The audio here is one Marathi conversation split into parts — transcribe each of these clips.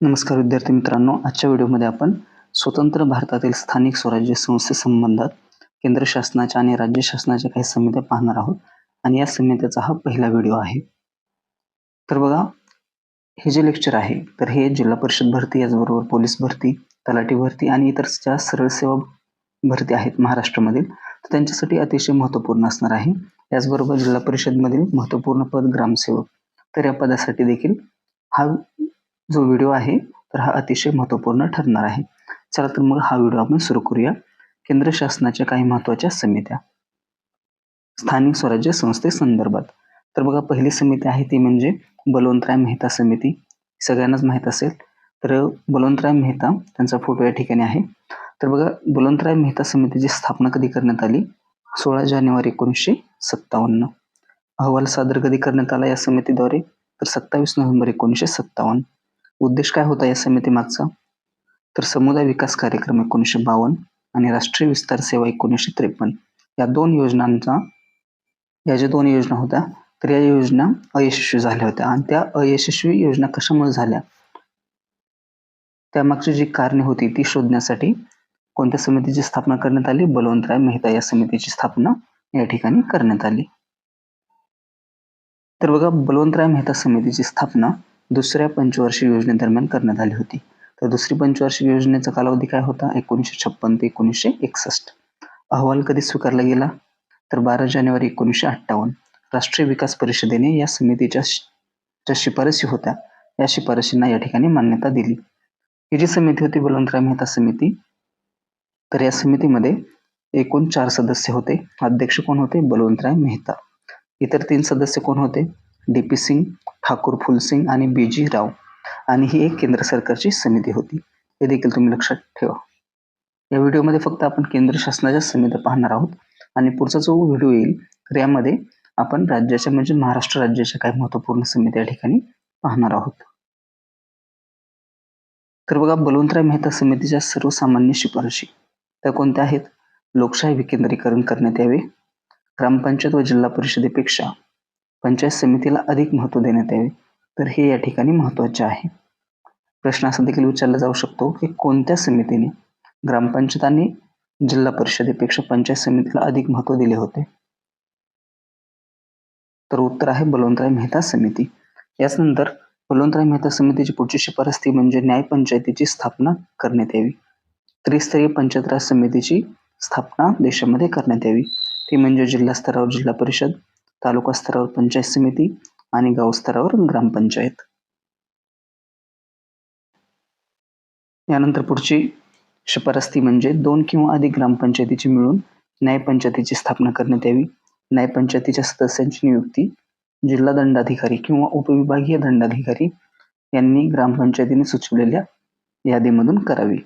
नमस्कार विद्यार्थी मित्रांनो आजच्या व्हिडिओमध्ये आपण स्वतंत्र भारतातील स्थानिक स्वराज्य संस्थेसंबंधात केंद्र शासनाच्या आणि राज्य शासनाच्या काही समित्या पाहणार आहोत. आणि या समित्याचा हा पहिला व्हिडिओ आहे. तर बघा हे जे लेक्चर आहे तर हे जिल्हा परिषद भरती याचबरोबर पोलीस भरती तलाठी भरती आणि इतर ज्या सरळ सेवा भरती आहेत महाराष्ट्रामधील तर त्यांच्यासाठी अतिशय महत्त्वपूर्ण असणार आहे. याचबरोबर जिल्हा परिषदमधील महत्त्वपूर्ण पद ग्रामसेवक तर या पदासाठी देखील हा जो व्हिडिओ आहे तर हा अतिशय महत्त्वपूर्ण ठरणार आहे. चला तर मग हा व्हिडिओ आपण सुरू करूया. केंद्र शासनाच्या काही महत्त्वाच्या समित्या. स्थानिक स्वराज्य संस्थेसंदर्भात तर बघा पहिली समिती आहे ती म्हणजे बलवंतराय मेहता समिती. सगळ्यांनाच माहीत असेल. तर बलवंतराय मेहता त्यांचा फोटो या ठिकाणी आहे. तर बघा बलवंतराय मेहता समितीची स्थापना कधी करण्यात आली? सोळा जानेवारी एकोणीसशे सत्तावन्न. अहवाल सादर कधी करण्यात आला या समितीद्वारे? तर सत्तावीस नोव्हेंबर एकोणीसशे सत्तावन्न. उद्देश काय होता या समितीमागचा? तर समुदाय विकास कार्यक्रम एकोणीसशे बावन्न आणि राष्ट्रीय विस्तार सेवा एकोणीसशे त्रेपन्न या दोन योजनांचा या ज्या दोन योजना होत्या तर या योजना अयशस्वी झाल्या होत्या. आणि त्या अयशस्वी योजना कशामुळे झाल्या? त्यामागची जी कारणे होती ती शोधण्यासाठी कोणत्या समितीची स्थापना करण्यात आली? बलवंतराय मेहता या समितीची स्थापना या ठिकाणी करण्यात आली. तर बघा बलवंतराय मेहता समितीची स्थापना दुसऱ्या पंचवार्षिक योजनेदरम्यान करण्यात आली होती. तर दुसरी पंचवार्षिक योजनेचा कालावधी काय होता? एकोणीसशे छप्पन ते एकोणीसशे एकसष्ट. अहवाल कधी स्वीकारला गेला? तर बारा जानेवारी एकोणीसशे अठ्ठावन्न. राष्ट्रीय विकास परिषदेने या समितीच्या ज्या शिफारसी होत्या. या शिफारशींना या ठिकाणी मान्यता दिली. ही जी समिती होती बलवंतराव मेहता समिती तर या समितीमध्ये एकूण चार सदस्य होते. अध्यक्ष कोण होते? बलवंतराय मेहता. इतर तीन सदस्य कोण होते? डी पी सिंग ठाकूर फुलसिंग आणि बी जी राव आणि ही एक केंद्र सरकारची समिती होती. हे देखील तुम्ही लक्षात ठेवा. या व्हिडिओमध्ये फक्त आपण केंद्र शासनाच्या समित्या पाहणार आहोत आणि पुढचा जो व्हिडिओ येईल तर यामध्ये आपण राज्याच्या म्हणजे महाराष्ट्र राज्याच्या काही महत्त्वपूर्ण समित्या या ठिकाणी पाहणार आहोत. तर बघा बलवंतराय मेहता समितीच्या सर्वसामान्य शिफारशी. त्या कोणत्या आहेत? लोकशाही विकेंद्रीकरण करण्यात यावे. ग्रामपंचायत व जिल्हा परिषदेपेक्षा पंचायत समितीला अधिक महत्त्व देण्यात यावे. तर हे या ठिकाणी महत्त्वाचे आहे. प्रश्न असा देखील विचारला जाऊ शकतो की कोणत्या समितीने ग्रामपंचायत आणि जिल्हा परिषदेपेक्षा पंचायत समितीला अधिक महत्त्व दिले होते? तर उत्तर आहे बलवंतराय मेहता समिती. याचनंतर बलवंतराय मेहता समितीची पुढची शिफारस ती म्हणजे न्याय पंचायतीची स्थापना करण्यात यावी. त्रिस्तरीय पंचायत राज समितीची स्थापना देशामध्ये करण्यात यावी. ती म्हणजे जिल्हा स्तरावर जिल्हा परिषद तालुका स्तरावर पंचायत समिती आणि गाव स्तरावर ग्रामपंचायत यानंतर पुढची शिफारस ती म्हणजे दोन किंवा अधिक ग्रामपंचायतीची मिळून न्यायपंचायतीची स्थापना करण्यात यावी. न्यायपंचायतीच्या सदस्यांची नियुक्ती जिल्हा दंडाधिकारी किंवा उपविभागीय दंडाधिकारी यांनी ग्रामपंचायतीने सुचवलेल्या यादीमधून करावी.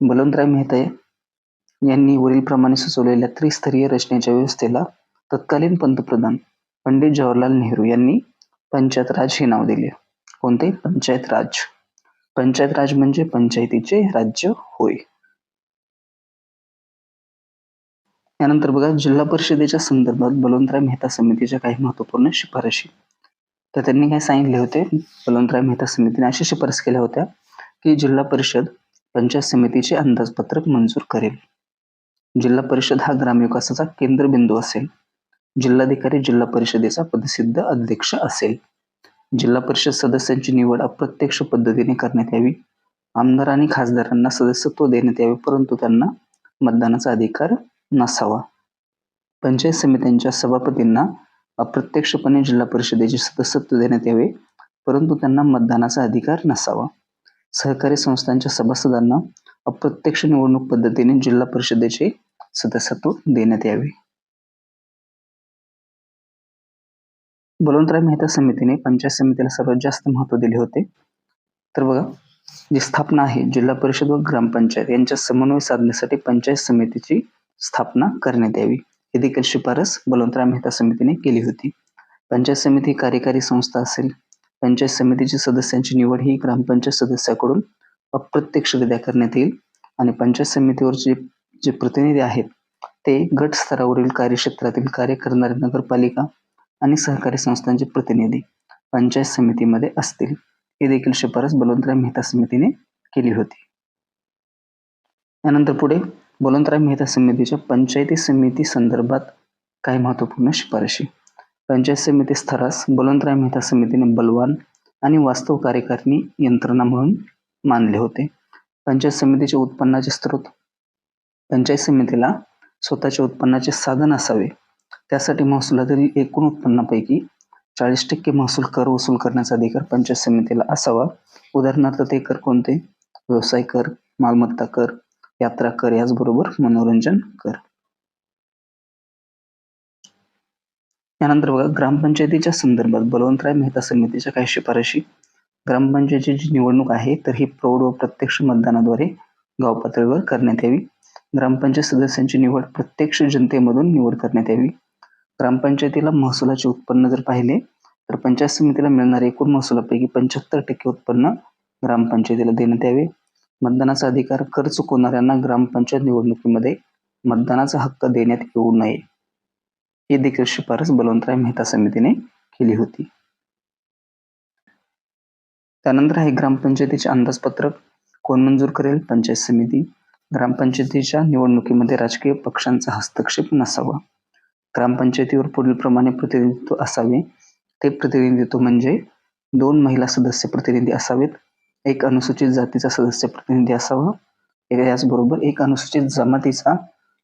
बलवंतराय मेहता यांनी वरीलप्रमाणे सुचवलेल्या त्रिस्तरीय रचनेच्या व्यवस्थेला तत्कालीन पंतप्रधान पंडित जवाहरलाल नेहरू यांनी पंचायत राज हे नाव दिले. कोणते? पंचायत राज पंचायत राज म्हणजे पंचायतीचे राज्य होय. यानंतर बघा जिल्हा परिषदेच्या संदर्भात बलवंतराय मेहता समितीच्या काही महत्त्वपूर्ण शिफारशी. तर त्यांनी काय सांगितले होते? बलवंतराय मेहता समितीने अशा शिफारस केल्या होत्या की जिल्हा परिषद पंचायत समितीचे अंदाजपत्रक मंजूर करेल. जिल्हा परिषद हा ग्रामविकासाचा केंद्रबिंदू असेल. जिल्हाधिकारी जिल्हा परिषदेचा पदसिद्ध अध्यक्ष असेल. जिल्हा परिषद सदस्यांची निवड अप्रत्यक्ष पद्धतीने करण्यात यावी. आमदार आणि खासदारांना सदस्यत्व देण्यात यावे परंतु त्यांना मतदानाचा अधिकार नसावा. पंचायत समित्यांच्या सभापतींना अप्रत्यक्षपणे जिल्हा परिषदेचे सदस्यत्व देण्यात यावे परंतु त्यांना मतदानाचा अधिकार नसावा. सहकारी संस्थांच्या सभासदांना अप्रत्यक्ष निवडणूक पद्धतीने जिल्हा परिषदेचे सदस्यत्व देण्यात यावे. बलवंतराय मेहता समितीने पंचायत समितीला सर्वात जास्त महत्त्व दिले होते. तर बघा जी स्थापना आहे जिल्हा परिषद व ग्रामपंचायत यांच्या समन्वय साधण्यासाठी पंचायत समितीची स्थापना करण्यात यावी. ही देखील शिफारस बलवंतराय मेहता समितीने केली होती. पंचायत समिती कार्यकारी संस्था असेल. पंचायत समितीची सदस्यांची निवड ही ग्रामपंचायत सदस्याकडून अप्रत्यक्षरित्या करण्यात येईल आणि पंचायत समितीवरचे जे प्रतिनिधी आहेत ते गट स्तरावरील कार्यक्षेत्रातील कार्य करणारी नगरपालिका आणि सहकारी संस्थांचे प्रतिनिधी पंचायत समितीमध्ये असतील. ही देखील शिफारस बलवंतराय मेहता समितीने केली होती. यानंतर पुढे बलवंतराय मेहता समितीच्या पंचायती समिती संदर्भात काही महत्त्वपूर्ण शिफारशी. पंचायत समिती स्तरास बलवंतराय मेहता समितीने बलवान आणि वास्तव कार्यकारिणी यंत्रणा म्हणून मानले होते. पंचायत समितीचे उत्पन्नाचे स्रोत पंचायत समितीला स्वतःच्या उत्पन्नाचे साधन असावे त्यासाठी महसुलातील एकूण उत्पन्नापैकी चाळीस टक्के महसूल कर वसूल करण्याचा अधिकार पंचायत समितीला असावा. उदाहरणार्थ ते कर कोणते? व्यवसाय कर मालमत्ता कर यात्रा कर याचबरोबर मनोरंजन कर. यानंतर बघा ग्रामपंचायतीच्या संदर्भात बलवंतराय मेहता समितीच्या काही शिफारशी. ग्रामपंचायतीची जी निवडणूक आहे तर ही प्रौढ व प्रत्यक्ष मतदानाद्वारे गाव पातळीवर करण्यात यावी. ग्रामपंचायत सदस्यांची निवड प्रत्यक्ष जनतेमधून निवड करण्यात यावी. ग्रामपंचायतीला महसुलाचे उत्पन्न जर पाहिले तर पंचायत समितीला मिळणारे एकूण महसुलापैकी पंच्याहत्तर टक्के उत्पन्न ग्रामपंचायतीला देण्यात यावे. मतदानाचा अधिकार कर चुकवणाऱ्यांना ग्रामपंचायत निवडणुकीमध्ये मतदानाचा हक्क देण्यात येऊ नये. ही देखील शिफारस बलवंतराय मेहता समितीने केली होती. त्यानंतर आहे ग्रामपंचायतीचे अंदाजपत्रक. कोण मंजूर करेल? पंचायत समिती. ग्रामपंचायतीच्या निवडणुकीमध्ये राजकीय पक्षांचा हस्तक्षेप नसावा. ग्रामपंचायतीवर पुढीलप्रमाणे प्रतिनिधित्व असावे. ते प्रतिनिधित्व म्हणजे दोन महिला सदस्य प्रतिनिधी असावेत. एक अनुसूचित जातीचा सदस्य प्रतिनिधी असावा. याचबरोबर एक अनुसूचित जमातीचा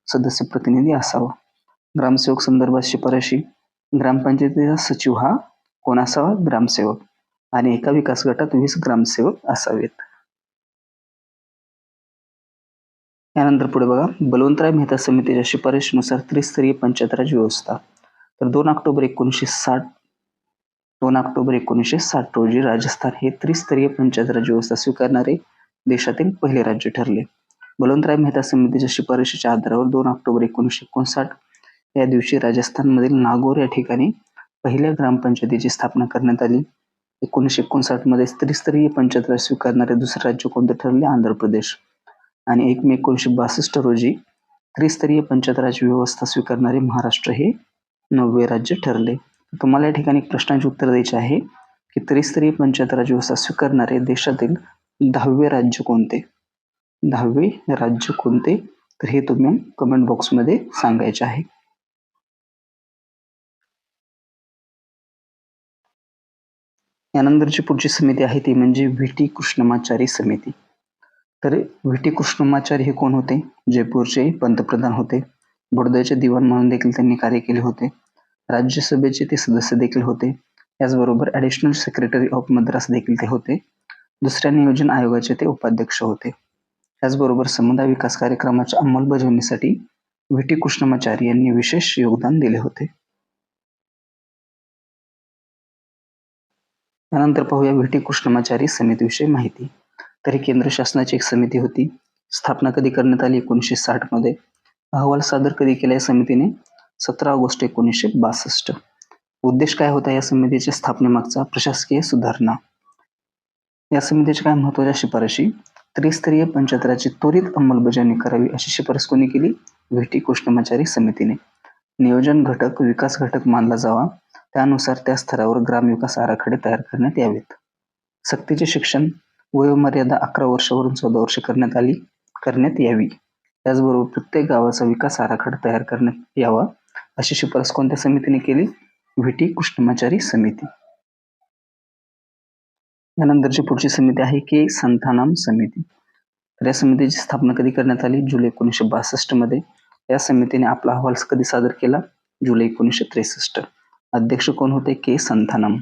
सदस्य प्रतिनिधी असावा. ग्रामसेवक संदर्भात शिफारशी. ग्रामपंचायतीचा सचिव हा कोण असावा ग्रामसेवक. आणि एका विकास गटात वीस ग्रामसेवक असावेत. यानंतर पुढे बघा. बलवंतराय मेहता समितीच्या शिफारशीनुसार त्रिस्तरीय पंचायत राज व्यवस्था. तर दोन ऑक्टोबर एकोणीसशे साठ दोन ऑक्टोबर एकोणीसशे साठ रोजी राजस्थान हे त्रिस्तरीय पंचायत राज व्यवस्था स्वीकारणारे देशातील पहिले राज्य ठरले. बलवंतराय मेहता समितीच्या शिफारशीच्या आधारावर दोन ऑक्टोबर एकोणीसशे एकोणसाठ या दिवशी राजस्थानमधील नागोर या ठिकाणी पहिल्या ग्रामपंचायतीची स्थापना करण्यात आली. एकोणीसशे एकोणसाठमध्ये त्रिस्तरीय पंचायतराज स्वीकारणारे दुसरे राज्य कोणते ठरले? आंध्र प्रदेश. आणि एक मे एकोणीसशे बासष्ट रोजी त्रिस्तरीय पंचायत राज व्यवस्था स्वीकारणारे महाराष्ट्र हे नववे राज्य ठरले. तुम्हाला या ठिकाणी प्रश्नांची उत्तर द्यायचे आहे की त्रिस्तरीय पंचायत राज व्यवस्था स्वीकारणारे देशातील दहावे राज्य कोणते? दहावे राज्य कोणते? तर हे तुम्ही कमेंट बॉक्समध्ये सांगायचे आहे. यानंतरची पुढची समिती आहे ती म्हणजे व्ही टी कृष्णमाचारी समिती. तर व्ही टी कृष्णमाचारी हे कोण होते? जयपूरचे पंतप्रधान होते. बडोद्याचे दिवाण म्हणून देखील त्यांनी कार्य केले होते. राज्यसभेचे ते सदस्य देखील होते. याचबरोबर ॲडिशनल सेक्रेटरी ऑफ मद्रास देखील ते होते. दुसऱ्या नियोजन आयोगाचे ते उपाध्यक्ष होते. त्याचबरोबर समुदाय विकास कार्यक्रमाच्या अंमलबजावणीसाठी व्ही टी कृष्णमाचारी यांनी विशेष योगदान दिले होते. त्यानंतर पाहूया व्ही टी कृष्णमाचारी समितीविषयी माहिती. तरी केंद्र शासनाची एक समिती होती. स्थापना कधी करण्यात आली? एकोणीसशे साठमध्ये. अहवाल सादर कधी केला या समितीने? सतरा ऑगस्ट एकोणीसशे बासष्ट. उद्देश काय होता या समितीच्या स्थापनेमागचा? प्रशासकीय सुधारणा. या समितीच्या काय महत्त्वाच्या शिफारशी त्रिस्तरीय पंचायतराची त्वरित अंमलबजावणी करावी अशी शिफारस कोणी केली? व्ही. टी. कृष्णमाचारी समितीने. नियोजन घटक विकास घटक मानला जावा. त्यानुसार त्या स्तरावर ग्रामविकास आराखडे तयार करण्यात यावेत. सक्तीचे शिक्षण वयोमर्यादा अकरा वर्षावरून चौदा वर्ष करण्यात आली करण्यात यावी. त्याचबरोबर प्रत्येक गावाचा विकास आराखडा तयार करण्यात यावा अशी शिफारस कोणत्या समितीने केली? व्हीटी कृष्णमाचारी समिती. यानंतरची पुढची समिती आहे के संथानाम समिती. तर या समितीची स्थापना कधी करण्यात आली? जुलै एकोणीसशे बासष्टमध्ये. या समितीने आपला अहवाल कधी सादर केला? जुलै एकोणीसशे त्रेसष्ट. अध्यक्ष कोण होते? के. संथानम.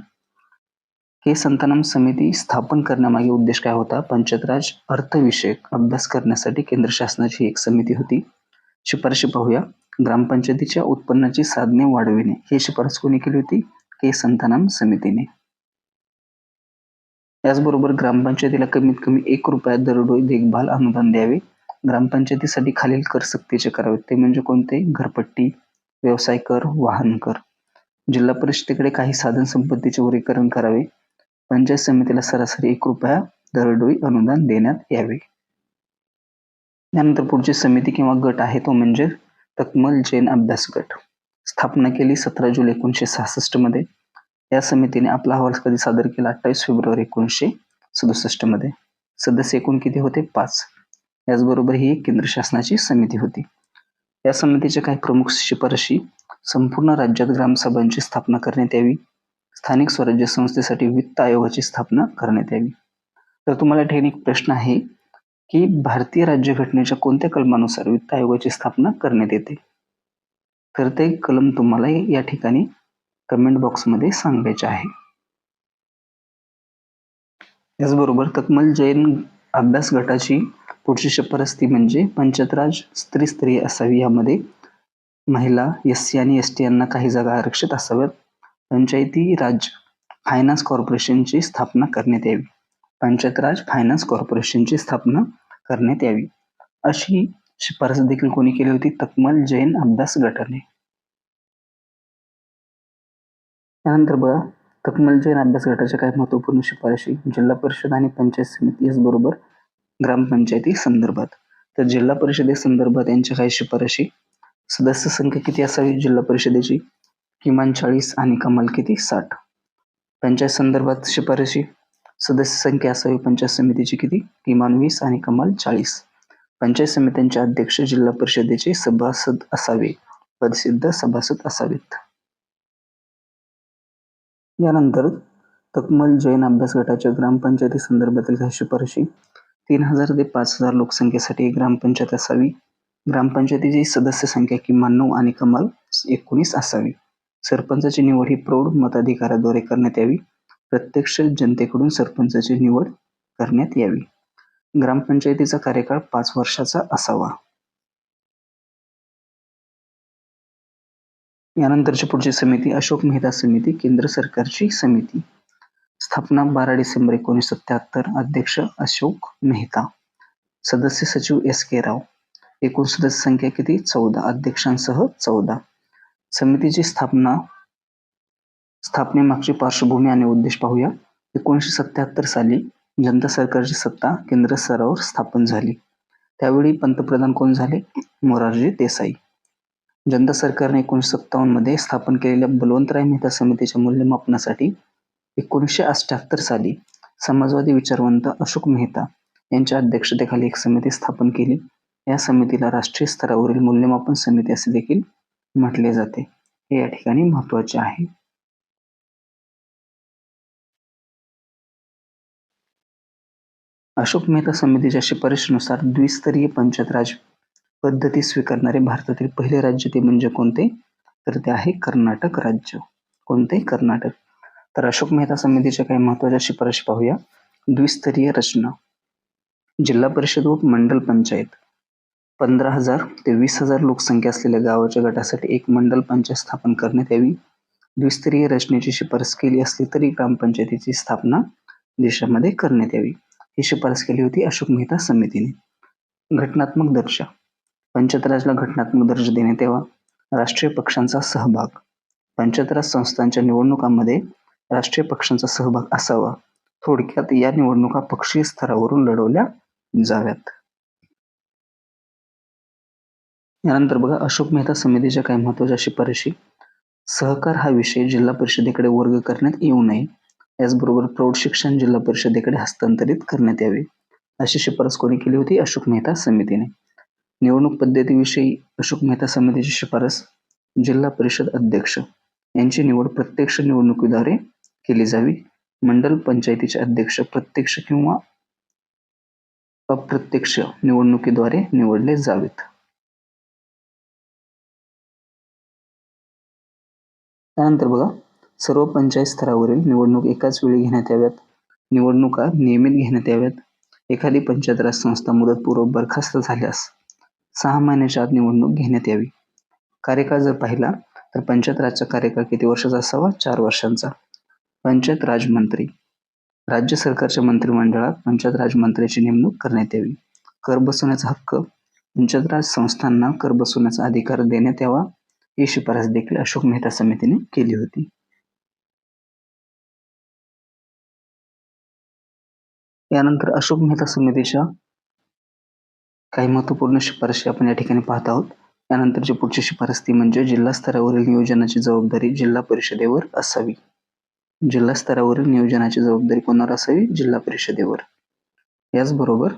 हे संतानम समिती स्थापन करण्यामागे उद्देश काय होता? पंचतराज अर्थविषयक अभ्यास करण्यासाठी केंद्र शासनाची एक समिती होती. शिफारशी पाहूया. ग्रामपंचायतीच्या उत्पन्नाची साधने वाढविणे. ही शिफारस कोणी केली होती? के संतानम समितीने. याचबरोबर ग्रामपंचायतीला कमीत कमी एक रुपया दरडोई देखभाल अनुदान द्यावे. ग्रामपंचायतीसाठी खालील कर सक्तीचे करावे. ते म्हणजे कोणते? घरपट्टी व्यवसाय कर वाहन कर. जिल्हा परिषदेकडे काही साधन संपत्तीचे वर्गीकरण करावे. पंचायत समितीला सरासरी एक रुपया दरडोई अनुदान देण्यात यावे. यानंतर पुढची समिती किंवा गट आहे तो म्हणजे तकमल जैन अभ्यास गट. स्थापना केली सतरा जुलै एकोणीसशे सहासष्टमध्ये. या समितीने आपला अहवाल कधी सादर केला? अठ्ठावीस फेब्रुवारी एकोणीसशे सदुसष्टमध्ये. सदस्य एकूण किती होते? पाच. याचबरोबर ही एक केंद्र शासनाची समिती होती. या समितीच्या काही प्रमुख शिफारशी संपूर्ण राज्यात ग्रामसभांची स्थापना करण्यात यावी. स्थानिक स्वराज्य संस्थेसाठी वित्त आयोगाची स्थापना करण्यात यावी. तर तुम्हाला ठिकाणी एक प्रश्न आहे की भारतीय राज्यघटनेच्या कोणत्या कलमानुसार वित्त आयोगाची स्थापना करण्यात येते? तर ते कलम तुम्हाला या ठिकाणी कमेंट बॉक्समध्ये सांगायचे आहे. याचबरोबर तकमल जैन अभ्यास गटाची पुढची शिफारस ती म्हणजे पंचायतराज स्त्री असावी यामध्ये महिला एस सी आणि एस टी यांना काही जागा आरक्षित असाव्यात. पंचायती राज फायनान्स कॉर्पोरेशनची स्थापना करण्यात यावी. पंचायत राज फायनान्स कॉर्पोरेशनची स्थापना करण्यात यावी. अशी शिफारस देखील कोणी केली होती? तकमल जैन अभ्यास गटाने. त्यानंतर बघा तकमल जैन अभ्यास गटाच्या काही महत्त्वपूर्ण शिफारशी. जिल्हा परिषद आणि पंचायत समिती याचबरोबर ग्रामपंचायती संदर्भात. तर जिल्हा परिषदे संदर्भात यांच्या काही शिफारशी. सदस्य संख्या किती असावी? जिल्हा परिषदेची? किमान चाळीस आणि कमाल किती? साठ. पंचायत संदर्भात शिफारशी. सदस्य संख्या असावी पंचायत समितीची किती? किमान वीस आणि कमाल चाळीस. पंचायत समित्यांचे अध्यक्ष जिल्हा परिषदेचे सभासद असावे. पदसिद्ध सभासद असावेत. यानंतर तकमल जैन अभ्यास गटाच्या ग्रामपंचायती संदर्भातील काही शिफारशी. तीन हजार ते पाच हजार लोकसंख्येसाठी ग्रामपंचायत असावी. ग्रामपंचायतीची सदस्य संख्या किमान नऊ आणि कमाल एकोणीस असावी. सरपंचाची निवड ही प्रौढ मताधिकाराद्वारे करण्यात यावी. प्रत्यक्ष जनतेकडून सरपंचाची निवड करण्यात यावी. ग्रामपंचायतीचा कार्यकाळ पाच वर्षाचा असावा. यानंतरची पुढची समिती अशोक मेहता समिती केंद्र सरकारची समिती. स्थापना बारा डिसेंबर एकोणीसशे सत्याहत्तर अध्यक्ष अशोक मेहता. सदस्य सचिव एस के राव. एकूण सदस्य संख्या किती? चौदा. अध्यक्षांसह चौदा. समितीची स्थापना स्थापनेमागची पार्श्वभूमी आणि उद्देश पाहूया. एकोणीसशे सत्याहत्तर साली जनता सरकारची सत्ता केंद्र स्तरावर स्थापन झाली. त्यावेळी पंतप्रधान कोण झाले? मोरारजी देसाई. जनता सरकारने एकोणीसशे सत्तावन्नमध्ये स्थापन केलेल्या बलवंतराय मेहता समितीच्या मूल्यमापनासाठी एकोणीसशे अठ्याहत्तर साली समाजवादी विचारवंत अशोक मेहता यांच्या अध्यक्षतेखाली एक समिती स्थापन केली. या समितीला राष्ट्रीय स्तरावरील मूल्यमापन समिती असे देखील म्हटले जाते. हे या ठिकाणी महत्त्वाचे आहे. अशोक मेहता समितीच्या शिफारशीनुसार द्विस्तरीय पंचायत राज पद्धती स्वीकारणारे भारतातील पहिले राज्य ते म्हणजे कोणते? तर ते आहे कर्नाटक राज्य. कोणते? कर्नाटक. तर अशोक मेहता समितीच्या काही महत्त्वाच्या शिफारशी पाहूया. द्विस्तरीय रचना. जिल्हा परिषद व मंडल पंचायत. पंधरा हजार ते वीस हजार लोकसंख्या असलेल्या गावाच्या गटासाठी एक मंडल पंचायत स्थापन करण्यात यावी. द्विस्तरीय रचनेची शिफारस केली असली तरी ग्रामपंचायतीची स्थापना देशामध्ये करण्यात यावी. ही शिफारस केली होती अशोक मेहता समितीने. घटनात्मक दर्जा. पंचायतराजला घटनात्मक दर्जा देण्यात यावा. राष्ट्रीय पक्षांचा सहभाग. पंचायतराज संस्थांच्या निवडणुकांमध्ये राष्ट्रीय पक्षांचा सहभाग असावा. थोडक्यात या निवडणुका पक्षीय स्तरावरून लढवल्या जाव्यात. यानंतर बघा अशोक मेहता समितीच्या काही महत्त्वाच्या शिफारशी सहकार हा विषय जिल्हा परिषदेकडे वर्ग करण्यात येऊ नये. याचबरोबर प्रौढ शिक्षण जिल्हा परिषदेकडे हस्तांतरित करण्यात यावे अशी शिफारस कोणी केली होती? अशोक मेहता समितीने. निवडणूक पद्धतीविषयी अशोक मेहता समितीची शिफारस जिल्हा परिषद अध्यक्ष यांची निवड प्रत्यक्ष निवडणुकीद्वारे केली जावी. मंडल पंचायतीचे अध्यक्ष प्रत्यक्ष किंवा अप्रत्यक्ष निवडणुकीद्वारे निवडले जावेत. त्यानंतर बघा सर्व पंचायत स्तरावरील निवडणूक एकाच वेळी घेण्यात याव्यात. निवडणुका नियमित घेण्यात याव्यात. एखादी पंचायत राज संस्था मुदतपूर्व बरखास्त झाल्यास सहा महिन्याच्या आत निवडणूक घेण्यात यावी. कार्यकाळ जर पाहिला तर पंचायत राजचा कार्यकाळ किती वर्षाचा असावा? चार वर्षांचा. पंचायत राजमंत्री राज्य सरकारच्या मंत्रिमंडळात पंचायत राजमंत्र्याची नेमणूक करण्यात यावी. कर बसवण्याचा हक्क. पंचायत राज संस्थांना कर बसवण्याचा अधिकार देण्यात यावा. ही शिफारस देखील अशोक मेहता समितीने केली होती. यानंतर अशोक मेहता समितीच्या काही महत्त्वपूर्ण शिफारशी आपण या ठिकाणी पाहत आहोत. त्यानंतरची पुढची शिफारस ती म्हणजे जिल्हा स्तरावरील नियोजनाची जबाबदारी जिल्हा परिषदेवर असावी. जिल्हा स्तरावरील नियोजनाची जबाबदारी कोणावर असावी? जिल्हा परिषदेवर. याचबरोबर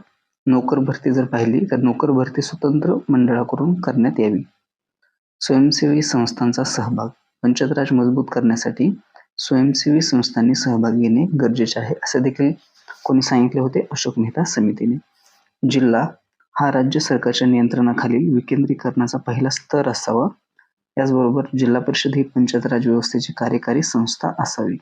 नोकर भरती जर पाहिली तर नोकर भरती स्वतंत्र मंडळाकडून करण्यात यावी. स्वयंसेवी संस्थांचा सहभाग पंचायत राज मजबूत करण्यासाठी स्वयंसेवी संस्थांनी सहभाग घेणे गरजेचे आहे असे देखील कोणी सांगितले होते अशोक मेहता समितीने. जिल्हा हा राज्य सरकारच्या नियंत्रणाखालील विकेंद्रीकरणाचा पहिला स्तर असावा. याचबरोबर जिल्हा परिषद ही पंचायत राज व्यवस्थेची कार्यकारी संस्था असावी.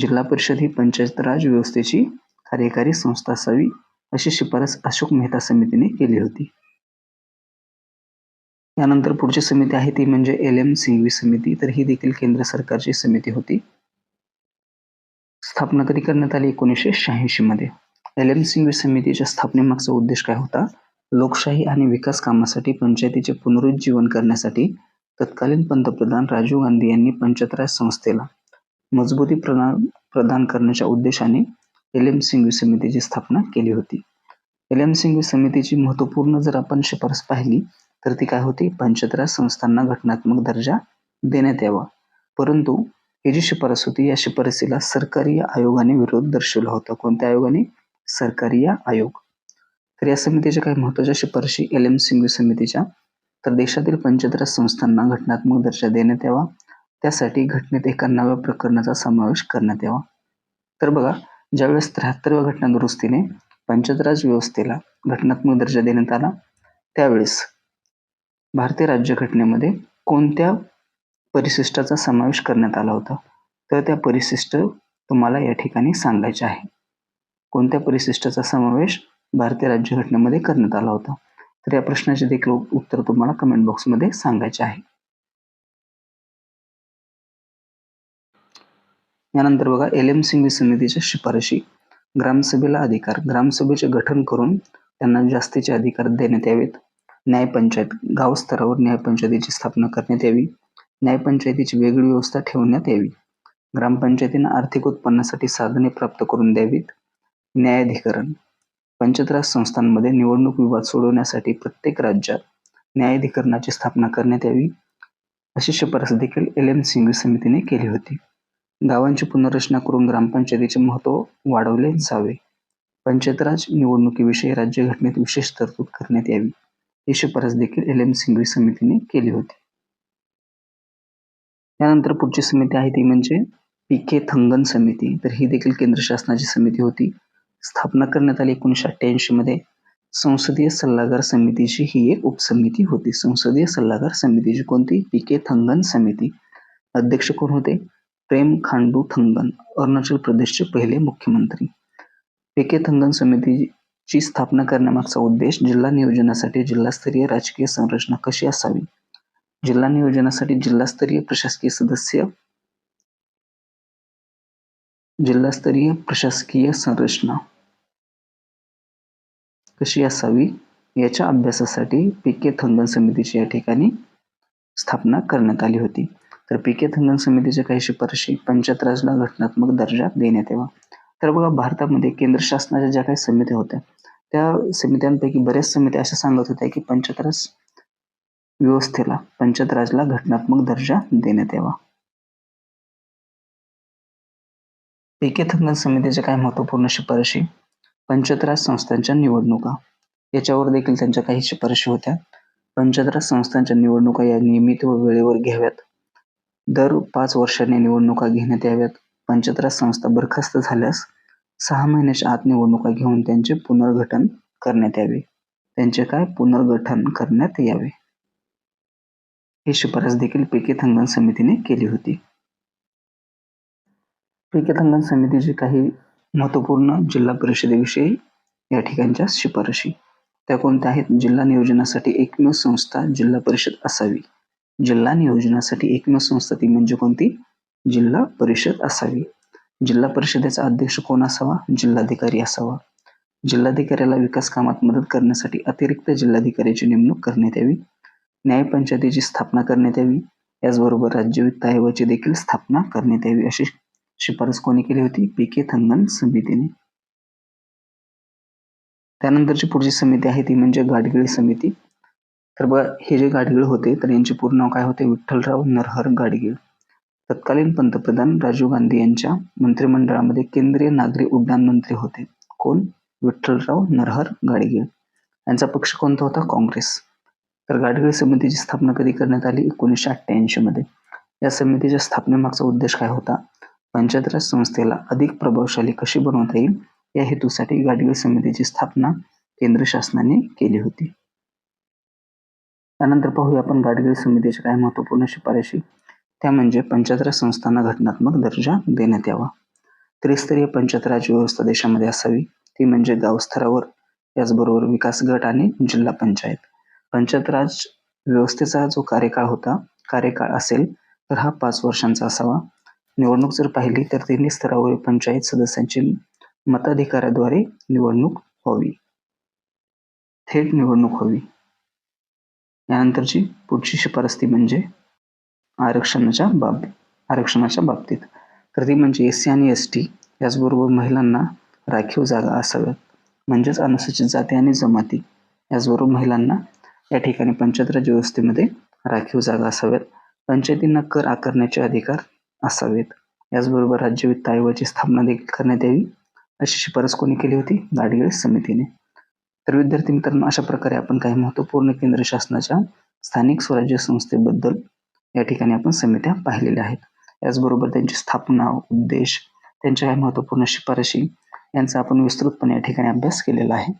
जिल्हा परिषद ही पंचायत राज व्यवस्थेची कार्यकारी संस्था असावी अशी शिफारस अशोक मेहता समितीने केली होती. यानंतर पुढची समिती आहे ती म्हणजे एल एम सिंघवी समिती. तर ही देखील केंद्र सरकारची समिती होती. स्थापना कधी करण्यात आली? एकोणीसशे शहाऐंशी मध्ये. एल एम सिंघवी समितीच्या स्थापनेमागचा उद्देश काय होता? लोकशाही आणि विकास कामासाठी पंचायतीचे पुनरुज्जीवन करण्यासाठी तत्कालीन पंतप्रधान राजीव गांधी यांनी पंचायत संस्थेला मजबूती प्रदान प्रदान करण्याच्या उद्देशाने एल एम सिंघवी समितीची स्थापना केली होती. एल एम सिंघवी समितीची महत्त्वपूर्ण जर आपण शिफारस पाहिली तर ती काय होती? पंचायत संस्थांना घटनात्मक दर्जा देण्यात यावा. परंतु ही जी शिफारस होती या शिफारसीला सरकारी आयोगाने विरोध दर्शवला होता. कोणत्या आयोगाने? सरकारी आयोग. तर या समितीच्या काही महत्त्वाच्या शिफारशी एल एम सिंघवी समितीच्या. तर देशातील पंचायत संस्थांना घटनात्मक दर्जा देण्यात यावा. त्यासाठी घटनेत एका नव्या प्रकरणाचा समावेश करण्यात यावा. तर बघा ज्यावेळेस त्र्याहत्तरव्या घटना दुरुस्तीने पंचायत राज व्यवस्थेला घटनात्मक दर्जा देण्यात आला त्यावेळेस भारतीय राज्यघटनेमध्ये कोणत्या परिशिष्टाचा समावेश करण्यात आला होता? तर त्या परिशिष्ट तुम्हाला या ठिकाणी सांगायचे आहे. कोणत्या परिशिष्टाचा समावेश भारतीय राज्यघटनेमध्ये करण्यात आला होता? तर या प्रश्नाचे देखील उत्तर तुम्हाला कमेंट बॉक्समध्ये सांगायचे आहे. यानंतर बघा एल एम सिंग समितीच्या शिफारशी. ग्रामसभेला अधिकार. ग्रामसभेचे गठन करून त्यांना जास्तीचे अधिकार देण्यात यावेत. न्यायपंचायत गावस्तरावर न्यायपंचायतीची स्थापना करण्यात यावी. न्यायपंचायतीची वेगळी व्यवस्था ठेवण्यात यावी. ग्रामपंचायतींना आर्थिक उत्पन्नासाठी साधने प्राप्त करून द्यावीत. न्यायाधिकरण. पंचायत संस्थांमध्ये निवडणूक विवाद सोडवण्यासाठी प्रत्येक राज्यात न्यायाधिकरणाची स्थापना करण्यात यावी. अशी शिफारस देखील एल एम सिंघवी समितीने केली होती. गावांची पुनर्रचना करून ग्रामपंचायतीचे महत्त्व वाढवले जावे. पंचायतराज निवडणुकीविषयी राज्यघटनेत विशेष तरतूद करण्यात यावी. ही शिफारस देखील एल एम सिंघवी समितीने केली होती. त्यानंतर पुढची समिती आहे ती म्हणजे पी के थंगन समिती. तर ही देखील केंद्र शासनाची समिती होती. स्थापना करण्यात आली एकोणीसशे अठ्ठ्याऐंशी मध्ये. संसदीय सल्लागार समितीची ही एक उपसमिती होती. संसदीय सल्लागार समितीची कोणती? पी के थंगन समिती. अध्यक्ष कोण होते? प्रेम खांडू थंगन अरुणाचल प्रदेशचे पहिले मुख्यमंत्री. पी के थंगन ची स्थापना करण्यामागचा उद्देश जिल्हा नियोजनासाठी जिल्हास्तरीय राजकीय संरचना कशी असावी? जिल्हा नियोजनासाठी जिल्हास्तरीय प्रशासकीय सदस्य जिल्हास्तरीय प्रशासकीय संरचना कशी असावी याच्या अभ्यासासाठी पी के थंगन समितीची या ठिकाणी स्थापना करण्यात आली होती. तर पी के थंगन समितीच्या काही शिफारशी पंचायत राजला घटनात्मक दर्जा देण्यात यावा. तर बघा भारतामध्ये केंद्र शासनाच्या ज्या काही समित्या होत्या त्या समित्यांपैकी बऱ्याच समित्या अशा सांगत होत्या की पंचायत व्यवस्थेला पंचतराजला घटनात्मक दर्जा देण्यात यावा. पी थंगन समितीच्या काही महत्त्वपूर्ण शिफारशी? पंचतराज संस्थांच्या निवडणुका. याच्यावर देखील त्यांच्या काही शिफारशी होत्या. पंचतराज संस्थांच्या निवडणुका या नियमित व वेळेवर घ्याव्यात. दर पाच वर्षांनी निवडणुका घेण्यात याव्यात. पंचतराज संस्था बरखास्त झाल्यास सहा महिन्याच्या आत निवडणुका घेऊन त्यांचे पुनर्गठन करण्यात यावे. त्यांचे काय? पुनर्गठन करण्यात यावे. ही शिफारस देखील पी थंगन समितीने केली होती. विकेतंगण समितीची काही महत्त्वपूर्ण जिल्हा परिषदेविषयी या ठिकाणच्या शिफारशी. त्या कोणत्या आहेत? जिल्हा नियोजनासाठी एकमेव संस्था जिल्हा परिषद असावी. जिल्हा नियोजनासाठी एकमेव संस्था ती म्हणजे कोणती? जिल्हा परिषद असावी. जिल्हा परिषदेचा अध्यक्ष कोण असावा? जिल्हाधिकारी असावा. जिल्हाधिकाऱ्याला विकास कामात मदत करण्यासाठी अतिरिक्त जिल्हाधिकाऱ्याची नेमणूक करण्यात यावी. न्यायपंचायतीची स्थापना करण्यात यावी. याचबरोबर राज्य वित्त आयोगाची देखील स्थापना करण्यात यावी अशी शिफारस कोणी केली होती? पी के थंगन समितीने. त्यानंतरची पुढची समिती आहे ती म्हणजे गाडगिळ समिती. तर बघा हे जे गाडगिळ होते तर यांचे पूर्ण नाव काय होते? विठ्ठलराव नरहर गाडगिळ तत्कालीन पंतप्रधान राजीव गांधी यांच्या मंत्रिमंडळामध्ये केंद्रीय नागरी उड्डाण मंत्री होते. कोण? विठ्ठलराव नरहर गाडगीळ. यांचा पक्ष कोणता होता? काँग्रेस. तर गाडगीळ समितीची स्थापना कधी करण्यात आली? एकोणीसशे अठ्ठ्याऐंशी मध्ये. या समितीच्या स्थापनेमागचा उद्देश काय होता? पंचायत राज संस्थेला अधिक प्रभावशाली कशी बनवता येईल? या हेतूसाठी गाडगीळ समितीची स्थापना केंद्र शासनाने केली होती. त्यानंतर पाहूया आपण गाडगीळ समितीच्या काय महत्त्वपूर्ण शिफारशी. त्या म्हणजे पंचायत संस्थांना घटनात्मक दर्जा देण्यात यावा. त्रिस्तरीय पंचायत राज व्यवस्था देशामध्ये असावी. ती म्हणजे गावस्तरावर त्याचबरोबर विकास गट आणि जिल्हा पंचायत. पंचायत राज व्यवस्थेचा जो कार्यकाळ होता कार्यकाळ असेल तर हा पाच वर्षांचा असावा. निवडणूक जर पाहिली तर तिन्ही स्तरावरील पंचायत सदस्यांची मताधिकाराद्वारे निवडणूक व्हावी. थेट निवडणूक व्हावी. यानंतरची पुढची शिफारस ती म्हणजे आरक्षणाच्या बाब आरक्षणाच्या बाबतीत. तर ती म्हणजे एस सी आणि एस टी याचबरोबर महिलांना राखीव जागा असाव्यात. म्हणजेच अनुसूचित जाती आणि जमाती याचबरोबर महिलांना या ठिकाणी पंचायत राज व्यवस्थेमध्ये राखीव जागा असाव्यात. पंचायतींना कर आकारण्याचे अधिकार असावेत. याचबरोबर राज्य वित्त आयोगाची स्थापना देखील करण्यात यावी अशी शिफारस कोणी केली होती दाडगिळ समितीने. तर विद्यार्थी मित्रांनो अशा प्रकारे आपण काही महत्त्वपूर्ण केंद्र शासनाच्या स्थानिक स्वराज्य संस्थेबद्दल या ठिकाणी आपण समित्या पाहिलेल्या आहेत. याचबरोबर त्यांची स्थापना उद्देश त्यांच्या काही महत्त्वपूर्ण शिफारशी यांचा आपण विस्तृतपणे या ठिकाणी अभ्यास केलेला आहे.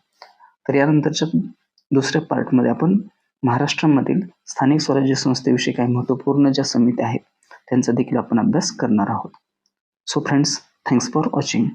तर यानंतरच्या दुसऱ्या पार्टमध्ये आपण महाराष्ट्रामधील स्थानिक स्वराज्य संस्थेविषयी काही महत्त्वपूर्ण ज्या समित्या आहेत त्यांचा देखील आपण अभ्यास करणार आहोत. So friends thanks for watching